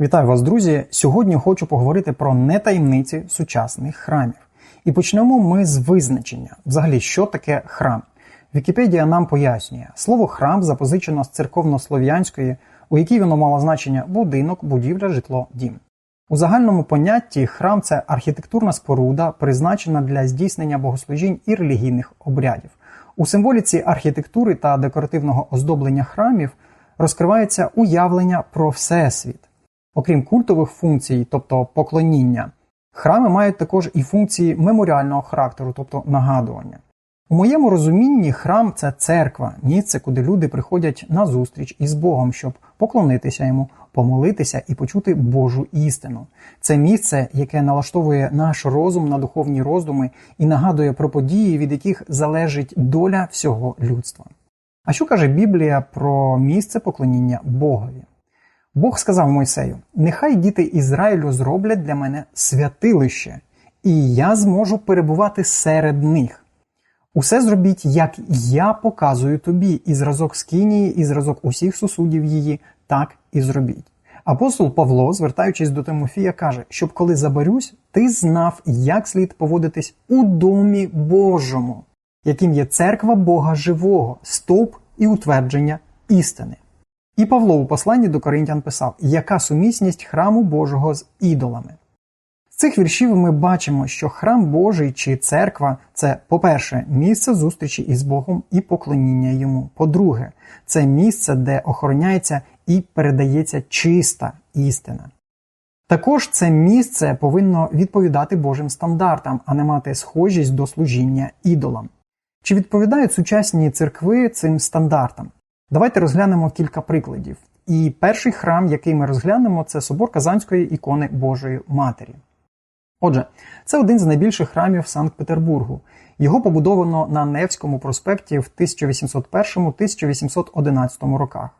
Вітаю вас, друзі! Сьогодні хочу поговорити про нетаємниці сучасних храмів. І почнемо ми з визначення. Взагалі, що таке храм? Вікіпедія нам пояснює, слово храм запозичено з церковнослов'янської, у якій воно мало значення будинок, будівля, житло, дім. У загальному понятті храм це архітектурна споруда, призначена для здійснення богослужінь і релігійних обрядів. У символіці архітектури та декоративного оздоблення храмів розкривається уявлення про всесвіт. Окрім культових функцій, тобто поклоніння, храми мають також і функції меморіального характеру, тобто нагадування. У моєму розумінні храм це церква, місце, куди люди приходять на зустріч із Богом, щоб поклонитися йому, помолитися і почути Божу істину. Це місце, яке налаштовує наш розум на духовні роздуми і нагадує про події, від яких залежить доля всього людства. А що каже Біблія про місце поклоніння Богові? Бог сказав Мойсею: Нехай діти Ізраїлю зроблять для мене святилище, і я зможу перебувати серед них. Усе зробіть, як я показую тобі, і зразок скинії, і зразок усіх сусудів її, так і зробіть. Апостол Павло, звертаючись до Тимофія, каже, щоб коли забарюсь, ти знав, як слід поводитись у домі Божому, яким є церква Бога живого, стовп і утвердження істини. І Павло у посланні до Коринтян писав, яка сумісність храму Божого з ідолами. З цих віршів ми бачимо, що храм Божий чи церква це, по-перше, місце зустрічі із Богом і поклоніння йому. По-друге, це місце, де охороняється і передається чиста істина. Також це місце повинно відповідати Божим стандартам, а не мати схожість до служіння ідолам. Чи відповідають сучасні церкви цим стандартам? Давайте розглянемо кілька прикладів. І перший храм, який ми розглянемо, це собор Казанської ікони Божої Матері. Отже, це один з найбільших храмів Санкт-Петербургу. Його побудовано на Невському проспекті в 1801-1811 роках.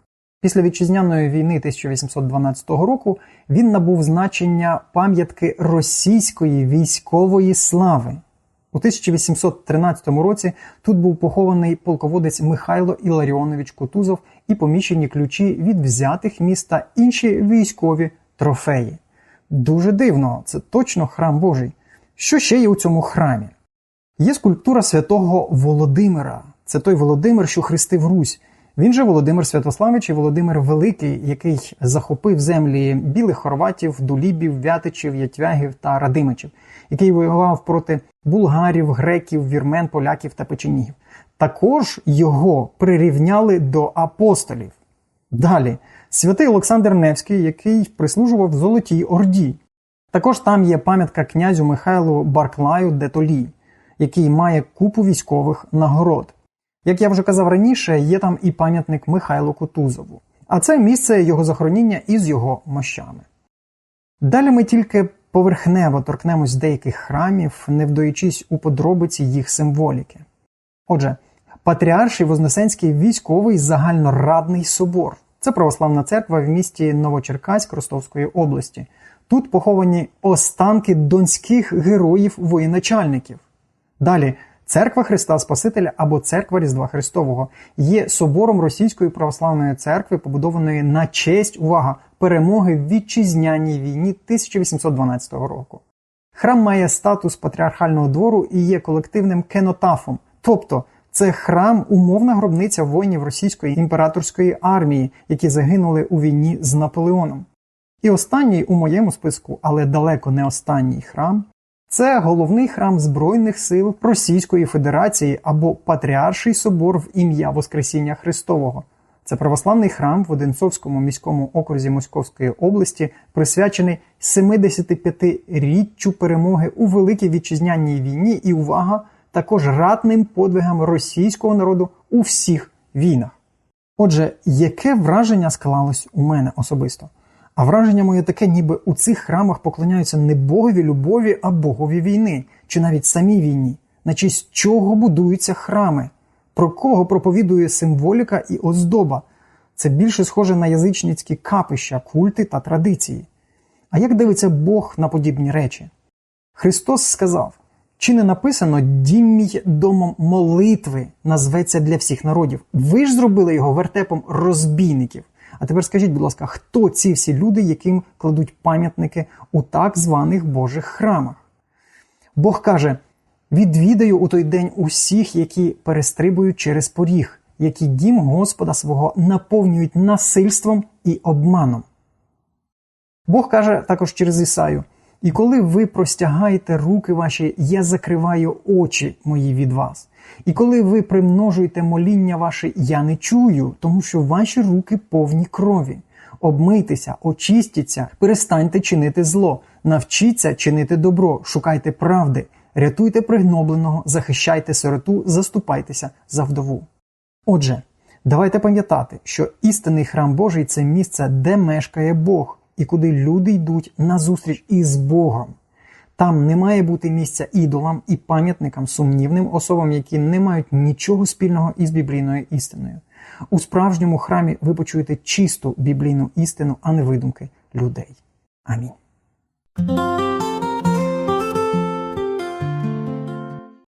Після вітчизняної війни 1812 року він набув значення пам'ятки російської військової слави. У 1813 році тут був похований полководець Михайло Іларіонович Кутузов і поміщені ключі від взятих міст та інші військові трофеї. Дуже дивно, це точно храм Божий. Що ще є у цьому храмі? Є скульптура святого Володимира. Це той Володимир, що хрестив Русь. Він же Володимир Святославич і Володимир Великий, який захопив землі білих хорватів, дулібів, вятичів, ятвягів та радимичів, який воював проти булгарів, греків, вірмен, поляків та печенігів. Також його прирівняли до апостолів. Далі, святий Олександр Невський, який прислужував Золотій Орді. Також там є пам'ятка князю Михайлу Барклаю де Толі, який має купу військових нагород. Як я вже казав раніше, є там і пам'ятник Михайлу Кутузову, а це місце його захороніння із його мощами. Далі ми тільки поверхнево торкнемось деяких храмів, не вдаючись у подробиці їх символіки. Отже, Патріарший Вознесенський військовий загальнорадний собор це православна церква в місті Новочеркаськ Ростовської області. Тут поховані останки донських героїв воєначальників. Далі Церква Христа Спасителя або Церква Різдва Христового є собором Російської православної церкви, побудованої на честь увага перемоги в вітчизняній війні 1812 року. Храм має статус патріархального двору і є колективним кенотафом, тобто це храм, умовна гробниця воїнів російської імператорської армії, які загинули у війні з Наполеоном. І останній у моєму списку, але далеко не останній храм це головний храм Збройних сил Російської Федерації або Патріарший собор в ім'я Воскресіння Христового. Це православний храм в Одинцовському міському окрузі Московської області, присвячений 75-річчю перемоги у Великій Вітчизняній війні і увага також ратним подвигам російського народу у всіх війнах. Отже, яке враження склалось у мене особисто? А враження моє таке, ніби у цих храмах поклоняються не богові любові, а богові війни, чи навіть самій війні, на честь чого будуються храми, про кого проповідує символіка і оздоба. Це більше схоже на язичницькі капища, культи та традиції. А як дивиться Бог на подібні речі? Христос сказав: чи не написано дім мій домом молитви назветься для всіх народів? Ви ж зробили його вертепом розбійників. А тепер скажіть, будь ласка, хто ці всі люди, яким кладуть пам'ятники у так званих Божих храмах? Бог каже: відвідаю у той день усіх, які перестрибують через поріг, які дім Господа свого наповнюють насильством і обманом. Бог каже також через Ісаю: І коли ви простягаєте руки ваші, я закриваю очі мої від вас. І коли ви примножуєте моління ваше, я не чую, тому що ваші руки повні крові. Обмийтеся, очистіться, перестаньте чинити зло, навчіться чинити добро, шукайте правди, рятуйте пригнобленого, захищайте сироту, заступайтеся за вдову. Отже, давайте пам'ятати, що істинний храм Божий це місце, де мешкає Бог, і куди люди йдуть на зустріч із Богом. Там не має бути місця ідолам і пам'ятникам, сумнівним особам, які не мають нічого спільного із біблійною істиною. У справжньому храмі ви почуєте чисту біблійну істину, а не видумки людей. Амінь.